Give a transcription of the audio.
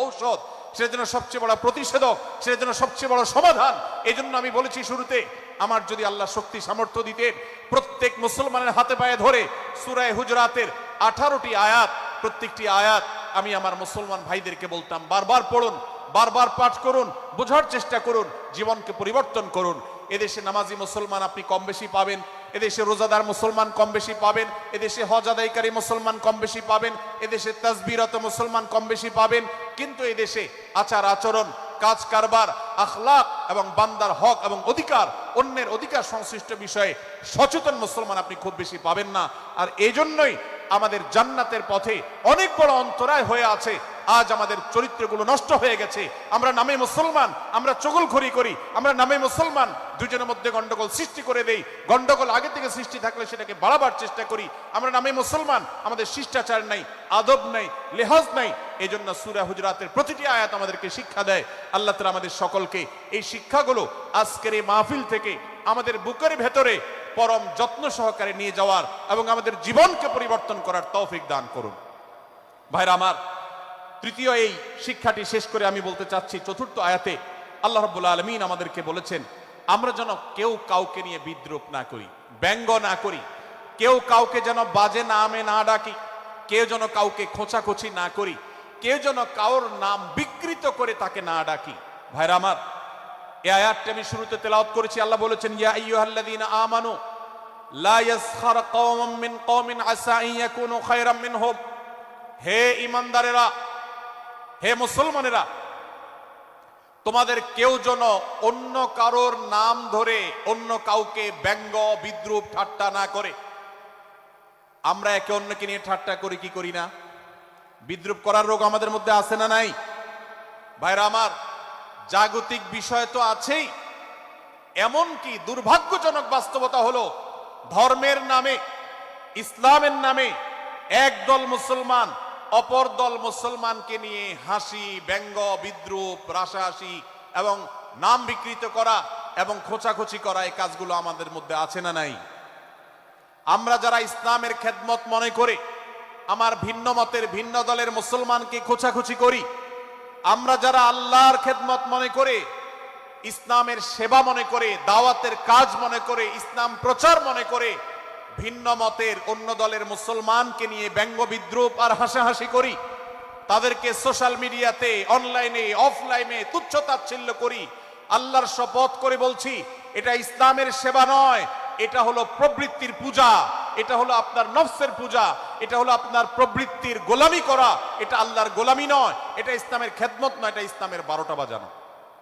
ঔষধ, সেটার জন্য সবচেয়ে বড় প্রতিষেধক, সেটার জন্য সবচেয়ে বড় সমাধান। এই জন্য আমি বলেছি শুরুতে, আমার যদি আল্লাহ শক্তি সামর্থ্য দিতেন, প্রত্যেক মুসলমানের হাতে পায়ে ধরে সুরায় হুজরাতের আঠারোটি আয়াত, প্রত্যেকটি আয়াত আমি আমার মুসলমান ভাইদেরকে বলতাম, বারবার পড়ুন, বারবার পাঠ করুন, বোঝার চেষ্টা করুন, জীবনকে পরিবর্তন করুন। এদেশে নামাজি মুসলমান আপনি কম বেশি পাবেন এদেশে রোজাদার মুসলমান কম বেশি পাবেন, এদেশে হজ আদায়কারী মুসলমান কম বেশি পাবেন, এদেশে তাসবিরত মুসলমান কম বেশি পাবেন, কিন্তু এদেশে আচার আচরণ, কাজ কারবার, আখলাক এবং বান্দার হক এবং অধিকার, অন্যের অধিকার সংশ্লিষ্ট বিষয়ে সচেতন মুসলমান আপনি খুব বেশি পাবেন না। আর এই জন্যই আমাদের জান্নাতের পথে অনেক বড় অন্তরায় হয়ে আছে আজ আমাদের চরিত্রগুলো নষ্ট হয়ে গেছে। আমরা নামে মুসলমান, আমরা চগলখড়ি করি, আমরা নামে মুসলমান। দুজনের মধ্যে গন্ডগোল সৃষ্টি করে দেই। গন্ডগোল আগে থেকে সৃষ্টি থাকলে সেটাকে বাড়াবার চেষ্টা করি। আমরা নামে মুসলমান, আমাদের শিষ্টাচার নাই, আদব নাই, লেহাজ নাই। এই জন্য সুরা হুজরাতের প্রতিটি আয়াত আমাদেরকে শিক্ষা দেয়। আল্লাহ তালা আমাদের সকলকে এই শিক্ষাগুলো আজকের এই মাহফিল থেকে আমাদের বুকের ভেতরে পরম যত্ন সহকারে নিয়ে যাওয়ার এবং আমাদের জীবনকে পরিবর্তন করার তৌফিক দান করুন। ভাইরা আমার তৃতীয় এই শিক্ষাটি শেষ করে আমি বলতে চাচ্ছি, চতুর্থ আয়াতে আল্লাহ রব্বুল্লা আলমিন আমাদেরকে বলেছেন, আমরা যেন কেউ কাউকে নিয়ে বিদ্রুপ না করি, ব্যঙ্গ না করি, কেউ কাউকে যেন বাজে নামে না ডাকি, কেউ যেন কাউকে খোঁচাখুচি না করি, কেউ যেন কাউর নাম বিকৃত করে তাকে না ডাকি। ভাইরা আমার, এ আয়াতটি আমি শুরুতে তেলাওত করেছি, আল্লাহ বলেছেন, ইয়া আইয়ুহাল্লাযীনা আমানু, লা ইয়াসখার কওমুম মিন কওমিন আসা ইয়াকুনু খায়রাম মিনহুম। হে ইমানদারেরা হে মুসলমানেরা, তোমাদের কেউ যেন অন্য কারোর নাম ধরে অন্য কাউকে ব্যঙ্গ, বিদ্রুপ, ঠাট্টা না করে। আমরা একে অন্যকে নিয়ে ঠাট্টা করি, কি করি না? বিদ্রুপ করার রোগ আমাদের মধ্যে আছে না নাই? ভাইরা আমার, জাগতিক বিষয় তো আছেই। এমনকি দুর্ভাগ্যজনক বাস্তবতা হলো, ধর্মের নামে, ইসলামের নামে একদল মুসলমান অপর দল মুসলমানকে নিয়ে হাসি, ব্যঙ্গ, বিদ্রুপ রাশাহাসি এবং নাম বিকৃত করা এবং খোঁচাখুচি করা এই কাজগুলো আমাদের মধ্যে আছে না নাই? আমরা যারা ইসলামের খেদমত মনে করে, আমার ভিন্ন মতের ভিন্ন দলের মুসলমানকে খোঁচাখুচি করি, আমরা যারা আল্লাহর খেদমত মনে করে, ইসলামের সেবা মনে করে, দাওয়াতের কাজ মনে করে, ইসলাম প্রচার মনে করে ভিন্ন মতের অন্য দলের মুসলমানকে নিয়ে ব্যঙ্গ বিদ্রুপ আর হাসাহাসি করি। তাদেরকে সোশ্যাল মিডিয়াতে, অনলাইনে, অফলাইনে তুচ্ছ তাচ্ছিল্য করি। আল্লাহর শপথ করে বলছি, এটা ইসলামের সেবা নয়, এটা হলো প্রবৃত্তির পূজা, এটা হলো আপনার নফসের পূজা, এটা হলো আপনার প্রবৃত্তির গোলামি করা, এটা আল্লাহর গোলামি নয়, এটা ইসলামের খেদমত নয়, এটা ইসলামের বারোটা বাজানো।